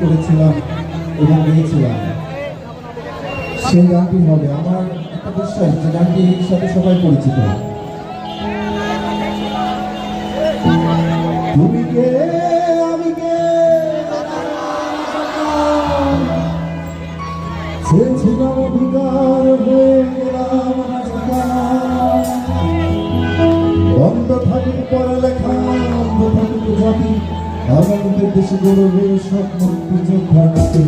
করেছিলাম এবং গেয়েছিলাম সেই গানটি হবে আমার একটা বিশ্বাস, যে গানটির সাথে সবাই পরিচিত। সে ছিলাম অধিকার হয়ে আনন্দ দেশ গৌরবে স্বপ্ন পুজো ঘটাতে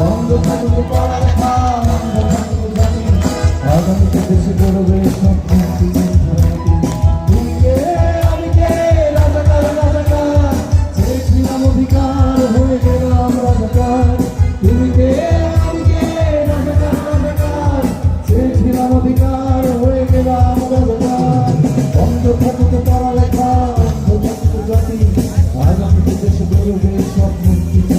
বন্ধ থাকবে পড়ালেখা আনন্দ থাকবে জানি আনন্দ দেশ গৌরবে স্বপ্ন পুজো অধিকার, হয়ে গেলাম অন্ধ থাকতে পড়ালেখা অন্ধ থাকতে I don't think there should be a way of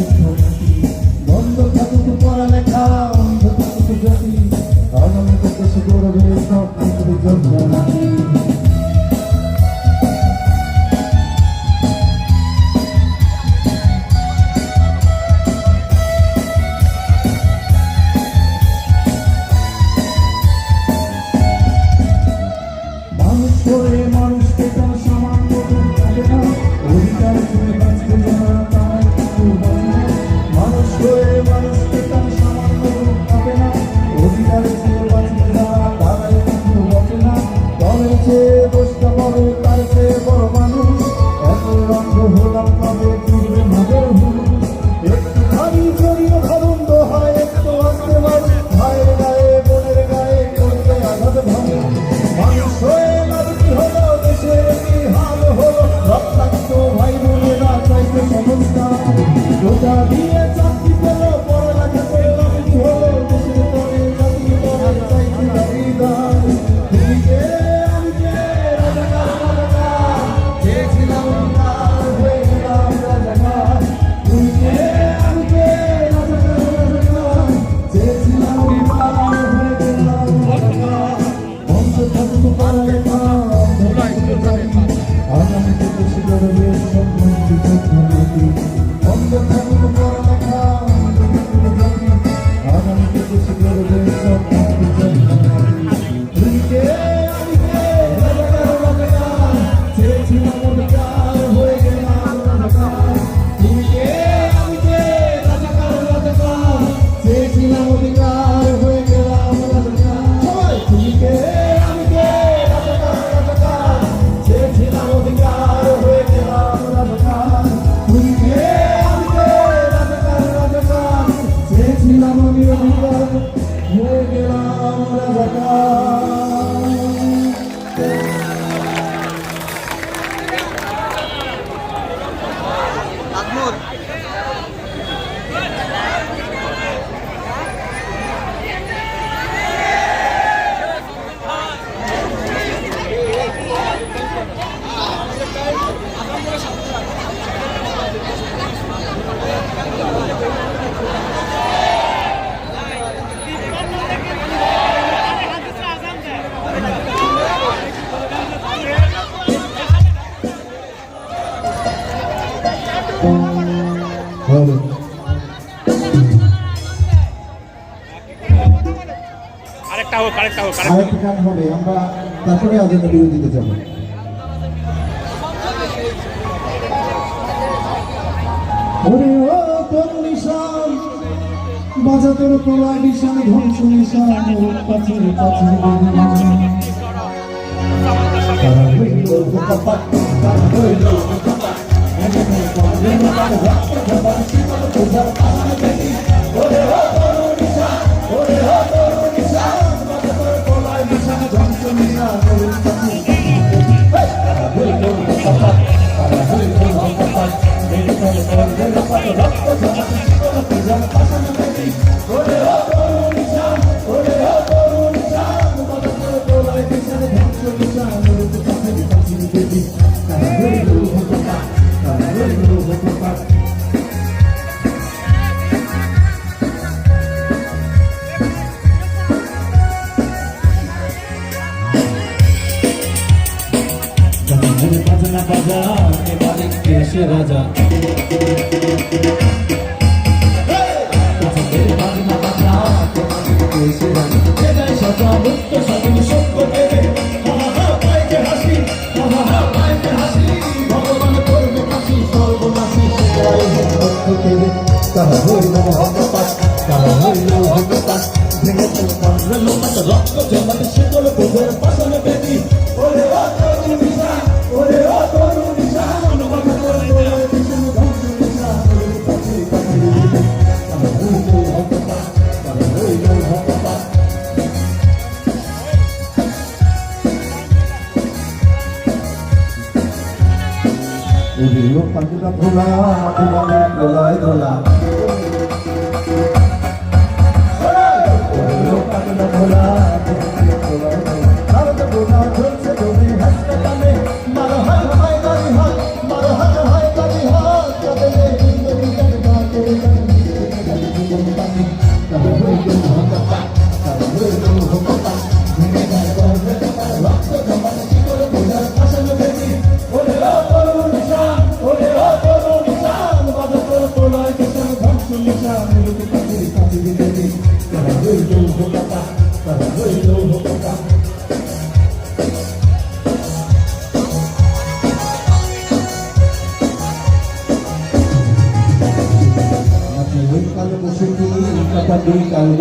কারেক্টটা হোক কারেক্টটা হোক কারেক্টটা হবে, আমরা তারপরে আজকে বিরতিতে যাব। ওরে ও তোর নিশান, বাজা তোর তোলা নিশান, ধ্বংস নিশান কাছে কাছে তারা হইল কপাট তারা হইল কপাট এমন পারে না রাত কপাট ওরে ও তোর নিশান, ওরে ও 谢谢大家。উড়িল পাখিটা মাটি বলে দোলায় দোলা উড়িল doido, eu vou catar. Tava doido, eu vou catar. Matei kalau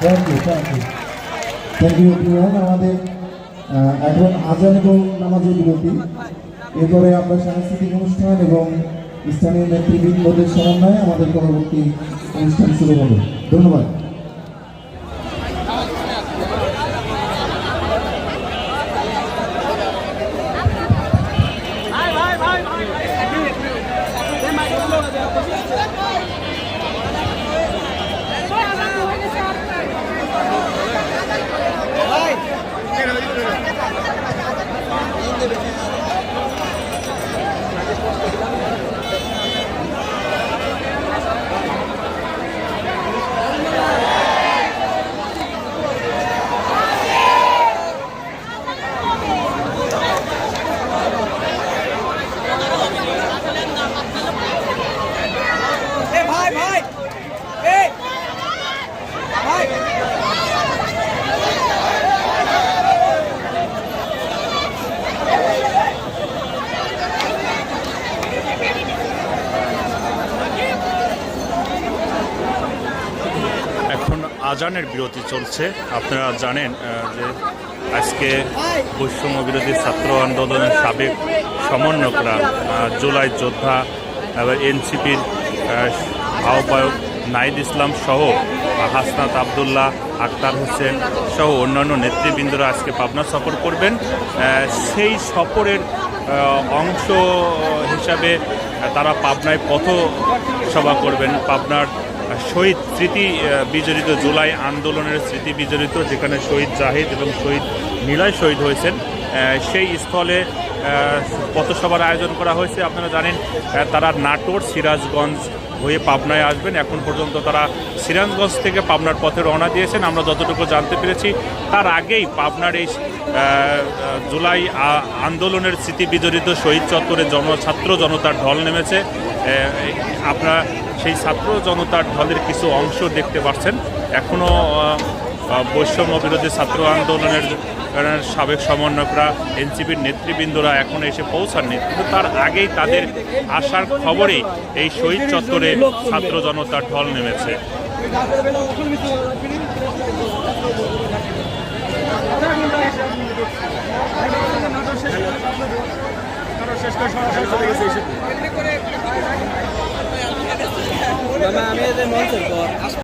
thank you thank you thank you আমাদের আমরা সাংস্কৃতিক অনুষ্ঠান এবং স্থানীয় নেতৃবৃন্দদের সমন্বয়ে আমাদের পরবর্তী অনুষ্ঠান শুরু হবে। ধন্যবাদ। আজানের বিরতি চলছে। আপনারা জানেন যে আজকে বৈষম্য বিরোধী ছাত্র আন্দোলনের সাবেক সমন্বয়করা জুলাই যোদ্ধা এবার এনসিপির আহ্বায়ক নাইদ ইসলাম সহ, হাসনাত আবদুল্লাহ, আক্তার হোসেন সহ অন্যান্য নেতৃবৃন্দরা আজকে পাবনা সফর করবেন। সেই সফরের অংশ হিসাবে তারা পাবনায় পথ সভা করবেন। পাবনার শহীদ স্মৃতি বিজড়িত, জুলাই আন্দোলনের স্মৃতি বিজড়িত, যেখানে শহীদ জাহিদ এবং শহীদ নিলয় শহীদ হয়েছেন সেই স্থলে পথসভার আয়োজন করা হয়েছে। আপনারা জানেন তারা নাটোর, সিরাজগঞ্জ হয়ে পাবনায় আসবেন। এখন পর্যন্ত তারা সিরাজগঞ্জ থেকে পাবনার পথে রওনা দিয়েছেন। আমরা যতটুকু জানতে পেরেছি, তার আগেই পাবনার এই জুলাই আন্দোলনের স্মৃতি বিজড়িত শহীদ চত্বরে জন, ছাত্র জনতার ঢল নেমেছে। আপনারা সেই ছাত্র জনতার ঢলের কিছু অংশ দেখতে পাচ্ছেন। এখনও বৈষম্য বিরোধী ছাত্র আন্দোলনের সাবেক সমন্বয়করা, এনসিপির নেতৃবৃন্দরা এখন এসে পৌঁছাননি। কিন্তু তার আগেই তাদের আসার খবরেই এই শহীদ চত্বরে ছাত্র জনতার ঢল নেমেছে। আমি মঞ্চের পর।